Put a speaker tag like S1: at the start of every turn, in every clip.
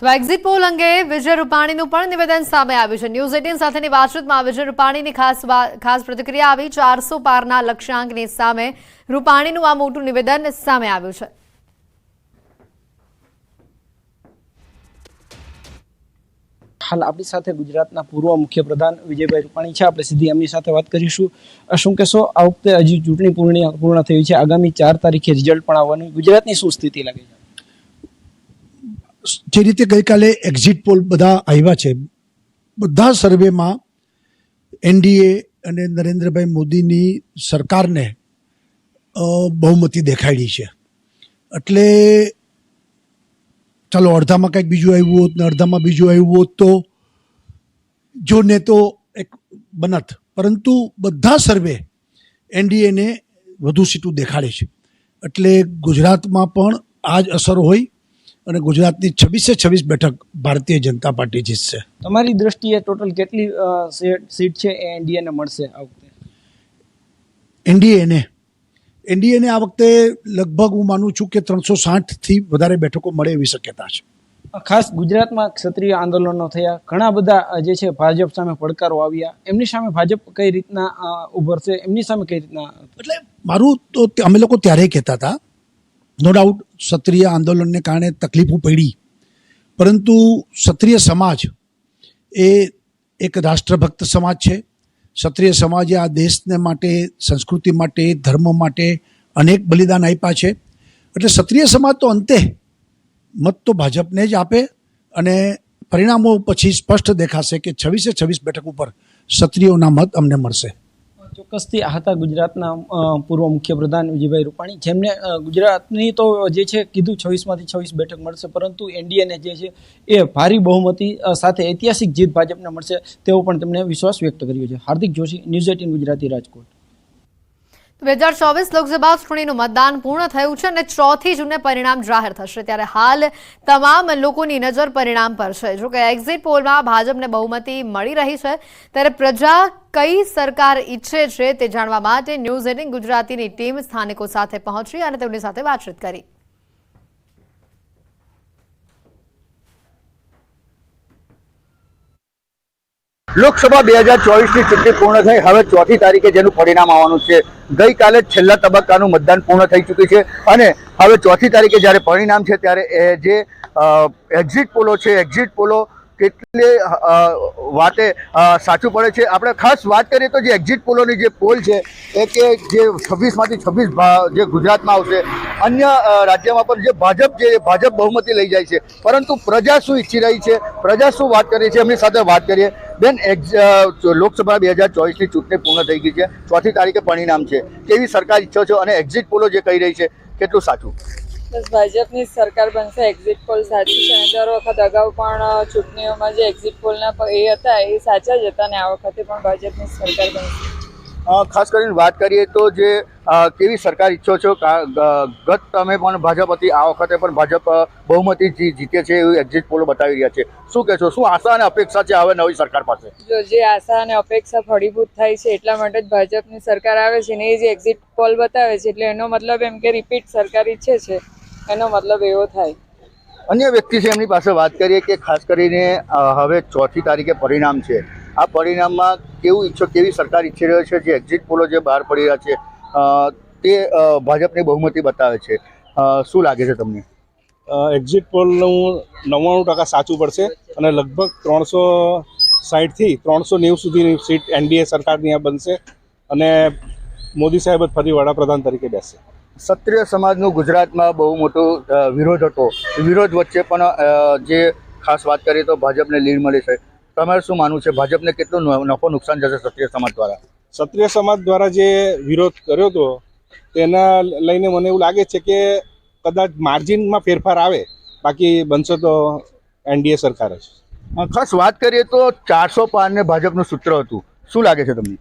S1: તો exit poll અંગે વિજય રૂપાણીનું પણ નિવેદન સામે આવ્યું છે. ન્યૂઝ એટીન સાથેની વાતચીતમાં વિજય રૂપાણીની ખાસ ખાસ પ્રતિક્રિયા આવી. ચારસો પારના લક્ષ્યાંકની સામે રૂપાણીનું આ મોટું નિવેદન સામે આવ્યું છે.
S2: હાલ આપણી સાથે ગુજરાતના પૂર્વ મુખ્યપ્રધાન વિજયભાઈ રૂપાણી છે. આપણે સીધી એમની સાથે વાત કરીશું. શું કહેશો? આ વખતે હજી ચૂંટણી પૂર્ણ પૂર્ણ થઈ છે. આગામી ચાર તારીખે રિઝલ્ટ પણ આવવાનું. ગુજરાતની શું સ્થિતિ લાગે છે?
S3: જે રીતે ગઈકાલે એક્ઝિટ પોલ બધા આવ્યા છે, બધા સર્વેમાં એનડીએ અને નરેન્દ્રભાઈ મોદીની સરકારને બહુમતી દેખાડી છે. એટલે ચાલો, અડધામાં કંઈક બીજું આવ્યું હોત ને અડધામાં બીજું આવ્યું હોત તો જો ને તો એક બનત. પરંતુ બધા સર્વે એનડીએને વધુ સીટું દેખાડે છે. એટલે ગુજરાતમાં પણ આ જ અસર હોય અને ગુજરાતની છવ્વીસે છવ્વીસ બેઠક ભારતીય જનતા પાર્ટી જીતશે.
S2: તમારી દ્રષ્ટિએ ટોટલ કેટલી સીટ છે એ એનડીએને મળશે આ વખતે?
S3: એનડીએને. એનડીએને આ વખતે લગભગ હું માનું છું કે ત્રણસો સાઠથી વધારે બેઠકો મળે એવી શક્યતા છે.
S2: ખાસ ગુજરાતમાં ક્ષત્રિય આંદોલનો થયા ઘણા બધા જે છે ભાજપ સામે પડકારો આવ્યા એમની સામે ભાજપ કઈ રીતના ઉભરશે એમની સામે કઈ રીતના?
S3: એટલે મારું તો અમે લોકો ત્યારે કહેતા હતા નો ડાઉટ ક્ષત્રિય આંદોલનને કારણે તકલીફો પડી. પરંતુ ક્ષત્રિય સમાજ એ એક રાષ્ટ્રભક્ત સમાજ છે. ક્ષત્રિય સમાજે આ દેશને માટે, સંસ્કૃતિ માટે, ધર્મ માટે અનેક બલિદાન આપ્યા છે. એટલે ક્ષત્રિય સમાજ તો અંતે મત તો ભાજપને જ આપે અને પરિણામો પછી સ્પષ્ટ દેખાશે કે છવ્વીસે છવ્વીસ બેઠક ઉપર ક્ષત્રિયોના મત અમને મળશે.
S2: ચોક્કસથી હતા ગુજરાતના પૂર્વ મુખ્યપ્રધાન વિજયભાઈ રૂપાણી, જેમને ગુજરાતની તો જે છે કીધું છવ્વીસમાંથી છવ્વીસ બેઠક મળશે, પરંતુ એનડીએને જે છે એ ભારી બહુમતી સાથે ઐતિહાસિક જીત ભાજપને મળશે તેવો પણ તેમણે વિશ્વાસ વ્યક્ત કર્યો છે. Hardik Joshi, news eighteen Gujarati Rajkot.
S1: બે હજાર ચોવીસ લોકસભા ચૂંટણીનું મતદાન પૂર્ણ થયું છે અને ચોથી જૂને પરિણામ જાહેર થશે. ત્યારે હાલ તમામ લોકોની નજર પરિણામ પર છે. જો કે એક્ઝિટ પોલમાં ભાજપને બહુમતી મળી રહી છે. ત્યારે પ્રજા કઈ સરકાર ઈચ્છે છે તે જાણવા માટે ન્યૂઝ એટીન ગુજરાતીની ટીમ સ્થાનિકો સાથે પહોંચી અને તેમની સાથે વાતચીત કરી.
S4: લોકસભા બે હજાર ચોવીસની ચૂંટણી પૂર્ણ થઈ. હવે ચોથી તારીખે જેનું પરિણામ આવવાનું છે. ગઈકાલે છેલ્લા તબક્કાનું મતદાન પૂર્ણ થઈ ચૂક્યું છે. અને હવે ચોથી તારીખે જ્યારે પરિણામ છે ત્યારે એ જે એક્ઝિટ પોલો છે એક્ઝિટ પોલો કેટલી વાતે સાચું પડે છે. આપણે ખાસ વાત કરીએ તો જે એક્ઝિટ પોલોની જે પોલ છે, એ કે જે છવ્વીસમાંથી છવ્વીસ જે ગુજરાતમાં આવશે. અન્ય રાજ્યમાં પણ જે ભાજપ જે ભાજપ બહુમતી લઈ જાય છે. પરંતુ પ્રજા શું ઈચ્છી રહી છે? પ્રજા શું વાત કરી છે? એમની સાથે વાત કરીએ. બેન લોકસભા બે હજાર ચોવીસની ચૂંટણી પૂર્ણ થઈ ગઈ છે. ચોથી તારીખે પરિણામ છે. કેવી સરકાર ઈચ્છો છો અને એક્ઝિટ પોલો જે કહી રહી છે, કેટલું સાચું?
S5: બસ ભાજપની સરકાર બનશે એક્ઝિટ પોલ સાચી છે અને દર વખત અગાઉ પણ ચૂંટણીઓમાં જે એક્ઝિટ પોલના એ હતા, એ સાચા જ હતા અને આ વખતે પણ ભાજપની સરકાર બનશે.
S4: ખાસ કરીને વાત કરીએ તો જે કેવી સરકાર ઈચ્છો છો ગત તમે પણ ભાજપ હતી આ વખતે પણ ભાજપ બહુમતી જી- જીતે છે એવું એક્ઝિટ પોલો બતાવી રહ્યા છે. શું કહેશો? શું આશા અને અપેક્ષા છે હવે નવી સરકાર પાસે?
S5: જો જે આશા અને અપેક્ષા ફળીભૂત થાય છે એટલા માટે જ ભાજપની સરકાર આવે છે ને એ જે એક્ઝિટ પોલ બતાવે છે એટલે એનો મતલબ એમ કે રિપીટ સરકાર ઈચ્છે છે. એનો મતલબ એવો થાય.
S4: અન્ય વ્યક્તિ છે એમની પાસે વાત કરીએ કે ખાસ કરીને હવે ચોથી તારીખે પરિણામ છે. આ પરિણામમાં કેવું ઈચ્છો કેવી સરકાર ઈચ્છી રહ્યો છે જે એક્ઝિટ પોલો જે બહાર પડી રહ્યા છે તે ભાજપની બહુમતી બતાવે છે. શું લાગે છે તમને?
S6: એક્ઝિટ પોલનું નવ્વાણું ટકા સાચું પડશે અને લગભગ ત્રણસો સાઠથી ત્રણસો નેવું સુધીની સીટ એનડીએ સરકારની આ બનશે અને મોદી સાહેબ જ ફરી વડાપ્રધાન તરીકે બેસશે
S4: ક્ષત્રિય સમાજનું ગુજરાતમાં બહુ મોટો વિરોધ હતો. વિરોધ વચ્ચે પણ જે ખાસ વાત કરીએ તો ભાજપને લીડ મળી છે. તમારે શું માનવું છે? ભાજપને કેટલું ન- નફો નુકસાન જશે ક્ષત્રિય સમાજ દ્વારા?
S6: ક્ષત્રિય સમાજ દ્વારા જે વિરોધ કર્યો હતો તેના લઈને મને એવું લાગે છે કે કદાચ માર્જિનમાં ફેરફાર આવે. બાકી બનશે તો એનડીએ સરકાર જ.
S4: ખાસ વાત કરીએ તો ચારસો પારને ભાજપનું સૂત્ર હતું. શું લાગે છે તમને?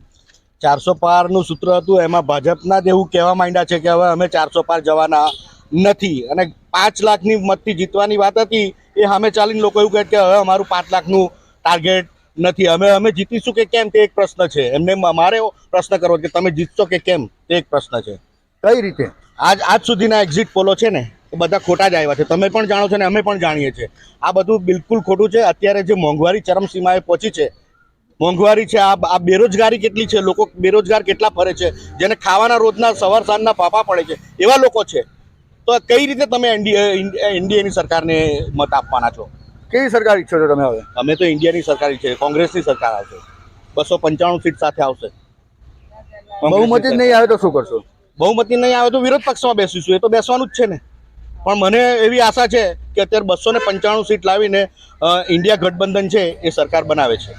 S7: ચારસો પારનું સૂત્ર હતું એમાં ભાજપના જ એવું કહેવા માંડ્યા છે કે હવે અમે ચારસો પાર જવાના નથી. અને પાંચ લાખની મતથી જીતવાની વાત હતી એ સામે ચાલીને લોકો એવું કહે કે હવે અમારું પાંચ લાખનું ટાર્ગેટ નથી. અમે અમે જીતીશું કે કેમ તે એક પ્રશ્ન છે. એમને મારે પ્રશ્ન કરવો કે તમે જીતશો કે કેમ તે એક પ્રશ્ન છે.
S4: કઈ રીતે?
S7: આજ આજ સુધીના એક્ઝિટ પોલો છે ને એ બધા ખોટા જ આવ્યા છે. તમે પણ જાણો છો ને અમે પણ જાણીએ છીએ. આ બધું બિલકુલ ખોટું છે. અત્યારે જે મોંઘવારી ચરમસીમાએ પહોંચી છે મોંઘવારી છે આ આ બેરોજગારી કેટલી છે લોકો બેરોજગાર કેટલા ફરે છે જેને ખાવાના રોજના સવાર સાંજના ફાફા પડે છે એવા લોકો છે. તો કઈ રીતે તમે એનડીએની સરકારને મત આપવાના છો?
S4: કેવી સરકાર ઈચ્છો છો તમે હવે?
S7: અમે તો ઇન્ડિયાની સરકાર છે કોંગ્રેસની સરકાર આવશે. બસો પંચાણું સીટ સાથે આવશે.
S4: બહુમતી જ નહીં આવે તો શું કરશો?
S7: બહુમતી નહીં આવે તો વિરોધ પક્ષમાં બેસીશું એ તો બેસવાનું જ છે ને. પણ મને એવી આશા છે કે અત્યારે બસો ને પંચાણું સીટ લાવીને ઇન્ડિયા ગઠબંધન છે એ સરકાર બનાવે છે.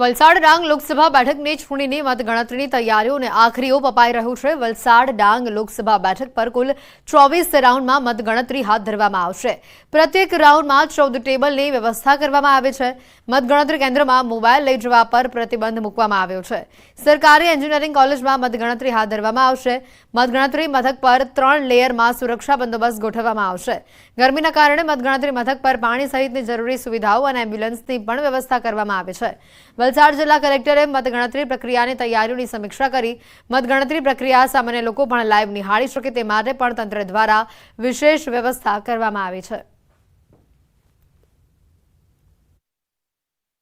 S1: વલસાડ ડાંગ લોકસભા બેઠકની ચૂંટણીની મતગણતરીની તૈયારીઓને આખરી ઓપ અપાઈ રહ્યું છે. વલસાડ ડાંગ લોકસભા બેઠક પર કુલ ચોવીસ રાઉન્ડમાં મતગણતરી હાથ ધરવામાં આવશે. પ્રત્યેક રાઉન્ડમાં ચૌદ ટેબલની વ્યવસ્થા કરવામાં આવે છે. મતગણતરી કેન્દ્રમાં મોબાઈલ લઈ જવા પર પ્રતિબંધ મૂકવામાં આવ્યો છે. સરકારી એન્જિનિયરિંગ કોલેજમાં મતગણતરી હાથ ધરવામાં આવશે. મતગણતરી મથક પર ત્રણ લેયરમાં સુરક્ષા બંદોબસ્ત ગોઠવવામાં આવશે. ગરમીના કારણે મતગણતરી મથક પર પાણી સહિતની જરૂરી સુવિધાઓ અને એમ્બ્યુલન્સની પણ વ્યવસ્થા કરવામાં આવી છે. વલસાડ જિલ્લા કલેક્ટરે મતગણતરી પ્રક્રિયાની તૈયારીઓની સમીક્ષા કરી. મતગણતરી પ્રક્રિયા સામાન્ય લોકો પણ લાઈવ નિહાળી શકે તે માટે પણ તંત્ર દ્વારા વિશેષ વ્યવસ્થા કરવામાં આવી છે.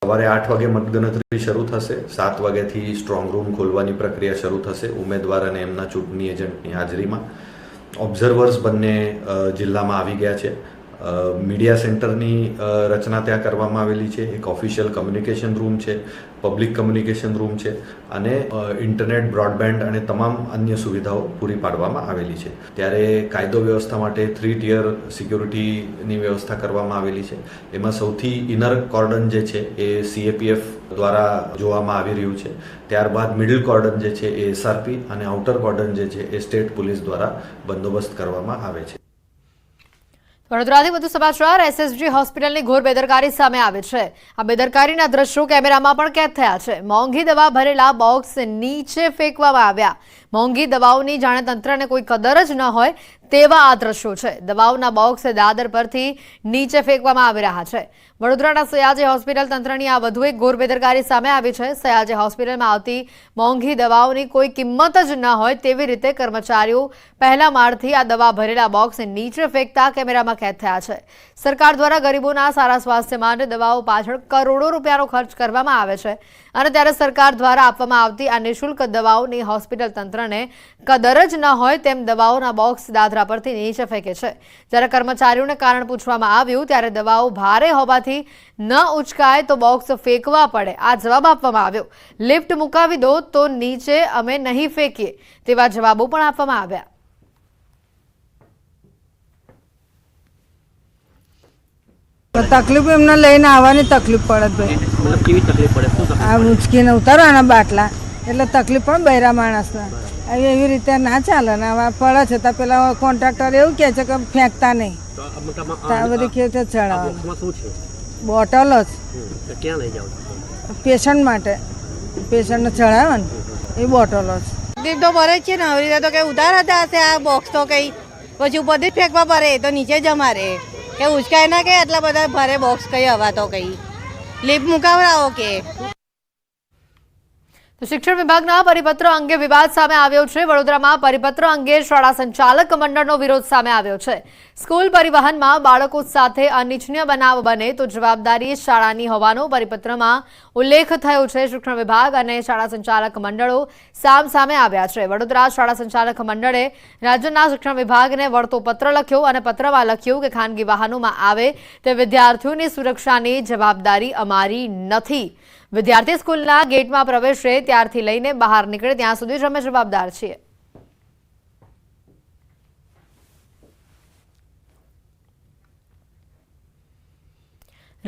S8: સવારે આઠ વાગે મતગણતરી શરૂ થશે. સાત વાગ્યાથી સ્ટ્રોંગ રૂમ ખોલવાની પ્રક્રિયા શરૂ થશે. ઉમેદવાર અને એમના ચૂંટણી એજન્ટની હાજરીમાં. ઓબ્ઝર્વર્સ બંને જિલ્લામાં આવી ગયા છે. મીડિયા સેન્ટરની રચના ત્યાં કરવામાં આવેલી છે. એક ઓફિશિયલ કમ્યુનિકેશન રૂમ છે પબ્લિક કમ્યુનિકેશન રૂમ છે અને ઇન્ટરનેટ બ્રોડબેન્ડ અને તમામ અન્ય સુવિધાઓ પૂરી પાડવામાં આવેલી છે. ત્યારે કાયદો વ્યવસ્થા માટે થ્રી ટિયર સિક્યોરિટીની વ્યવસ્થા કરવામાં આવેલી છે. એમાં સૌથી ઇનર કોર્ડન જે છે એ સીએપીએફ દ્વારા જોવામાં આવી રહ્યું છે. ત્યારબાદ મિડલ કોર્ડન જે છે એ એસઆરપી અને આઉટર કોર્ડન જે છે એ સ્ટેટ પોલીસ દ્વારા બંદોબસ્ત કરવામાં આવે છે.
S1: વડોદરાથી વધુ સમાચાર એસએસજી હોસ્પિટલની ઘોર બેદરકારી સામે આવે છે. આ બેદરકારીના દ્રશ્યો કેમેરામાં પણ કેદ થયા છે. મોંઘી દવા ભરેલા બોક્સ નીચે ફેંકવામાં આવ્યા. મોંઘી દવાઓની જાણે તંત્રને કોઈ કદર જ ન હોય તેવા આ દ્રશ્યો છે. દવાઓના બોક્સ દાદર પરથી નીચે ફેંકવામાં આવી રહ્યા છે. વડોદરાના સયાજી હોસ્પિટલ તંત્રની આ વધુ એક ઘોર બેદરકારી સામે આવી છે. સયાજી હોસ્પિટલમાં આવતી મોંઘી દવાઓની કોઈ કિંમત જ ન હોય તેવી રીતે કર્મચારીઓ પહેલા માળથી આ દવા ભરેલા બોક્સ નીચે ફેંકતા કેમેરામાં કેદ થયા છે. સરકાર દ્વારા ગરીબોના સારા સ્વાસ્થ્ય માટે દવાઓ પાછળ કરોડો રૂપિયાનો ખર્ચ કરવામાં આવે છે. અને ત્યારે સરકાર દ્વારા આપવામાં આવતી આ નિઃશુલ્ક દવાઓની હોસ્પિટલ તંત્રને કદર જ ન હોય તેમ દવાઓના બોક્સ દાદરા પરથી નીચે ફેંકે છે. જ્યારે કર્મચારીઓને કારણ પૂછવામાં આવ્યું, ત્યારે દવાઓ ભારે હોવાથી ન ઉચકાય તો બોક્સ ફેંકવા પડે. આ જવાબ આપવામાં આવ્યો. લિફ્ટ મુકાવી દો તો નીચે અમે નહીં ફેંકીએ, તેવા જવાબો પણ આપવામાં આવ્યા.
S9: તકલીફ એમને લઈને આવવાની તકલીફ પડે જ ભાઈ.
S10: મતલબ કેવી તકલીફ પડે?
S9: આ ઉંચકીને ઉતારવાના બાટલા. એટલે તકલીફ પણ બૈરા માણસને. હવે એવી રીતે ના ચાલે ને આવા પડે છે. તો પેલા કોન્ટ્રાક્ટર એવું કહે છે કે ફેંકતા નહીં.
S10: તો આ
S9: બધી કેવી રીતે ચડાવવાનું બોટલો જ.
S10: ક્યાં લઈ જાઓ?
S9: પેશન્ટ માટે. પેશન્ટને ચડાવે ને એ બોટલો જ.
S11: તકલીફ તો પડે જ છે ને. હવે રીતે તો કઈ ઉધાર હતા હશે આ બોક્સ તો કઈ. પછી ઉપરથી ફેંકવા પડે તો નીચે જ અમારે. કે ઉચકાય ના કે આટલા બધા ભારે બોક્સ કઈ હવા તો કઈ. લીપ મુકાવડાવો કે.
S1: શિક્ષણ વિભાગના પરિપત્ર અંગે વિવાદ સામે આવ્યો છે. વડોદરામાં પરિપત્ર અંગે શાળા સંચાલક મંડળનો વિરોધ સામે આવ્યો છે. સ્કૂલ પરિવહનમાં બાળકો સાથે અનિચ્છનીય બનાવ બને તો જવાબદારી શાળાની હોવાનો પરિપત્રમાં ઉલ્લેખ થયો છે. શિક્ષણ વિભાગ અને શાળા સંચાલક મંડળો સામ સામે આવ્યા છે. વડોદરા શાળા સંચાલક મંડળે રાજ્યના શિક્ષણ વિભાગને વળતો પત્ર લખ્યો અને પત્રમાં લખ્યું કે ખાનગી વાહનોમાં આવે તે વિદ્યાર્થીઓની સુરક્ષાની જવાબદારી અમારી નથી. વિદ્યાર્થી સ્કૂલના ગેટમાં પ્રવેશે ત્યારથી લઈને બહાર નીકળે ત્યાં સુધી જ અમે જવાબદાર છીએ.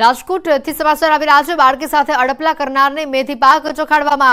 S1: રાજકોટથી સમાચાર આવી રહ્યા છે. બાળકી સાથે અડપલા કરનારને મેથી પાક ચોખાડવામાં